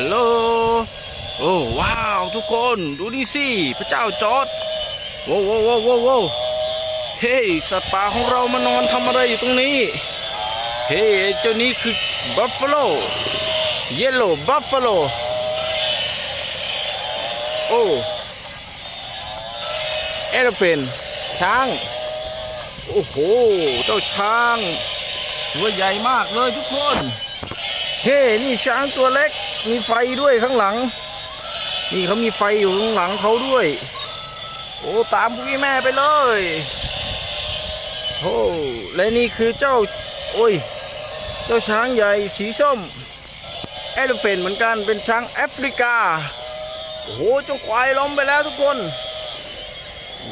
ฮัลโหล โอ้ว้าวทุกคนดูนี่สิ พระเจ้าจอดโว้วโว้วโว้วโว้เฮ้ยสัตว์ป่าของเรามานอนทำอะไรอยู่ตรงนี้ เฮ้ยเจ้านี้คือบัฟฟาโลเยลโล่บัฟฟาโลโอ้เอลเฟนช้าง โอ้โห เจ้าช้าง ตัวใหญ่มากเลยทุกคน เฮ้ นี่ช้างตัวเล็ก มีไฟด้วยข้างหลัง นี่เขามีไฟอยู่ข้างหลังเขาด้วย โอ้ ตามพี่แม่ไปเลย โอ้ และนี่คือเจ้า โอ้ย เจ้าช้างใหญ่สีส้มเอลเฟนเหมือนกัน เป็นช้างแอฟริกา โอ้โหเจ้าควายล้มไปแล้วทุกคน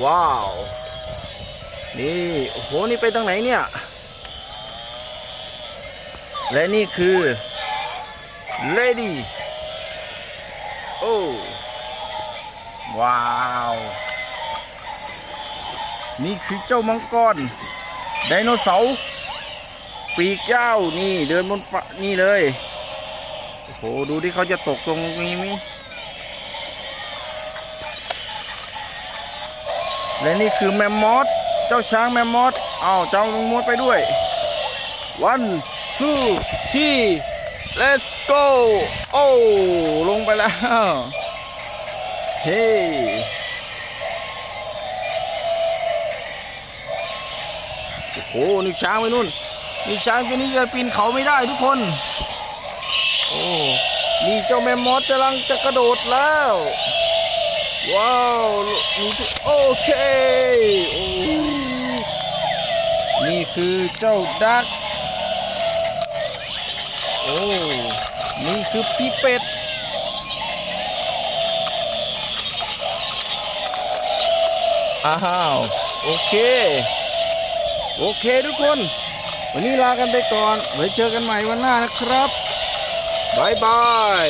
ว้าว นี่ โอ้โห นี่ไปทางไหนเนี่ย และนี่คือ Lady โอ้ว้าว นี่คือเจ้ามังกรไดโนเสาร์ปีกยาวนี่เดินบนฟ้านี่เลย โอ้โห ดูที่เขาจะตกตรงนี้มิและนี่คือแมมมอสเจ้าช้างแมมมอสอ้าวเจ้าแมมมอสไปด้วย one two three let's go โอ้ลงไปแล้ว เฮ้โอ้โหนี่ช้างไปนู่นนี่ช้างตัวนี้จะปีนเขาไม่ได้ทุกคน โอ้นี่เจ้าแมมมอสกำลังจะกระโดดแล้ว ว้าวนี่โอเคโอ้นี่คือเจ้าดักส์ โอ้นี่คือพี่เป็ด อ้าว โอเค โอเคทุกคน วันนี้ลากันไปก่อน ไว้เจอกันใหม่วันหน้านะครับบายบาย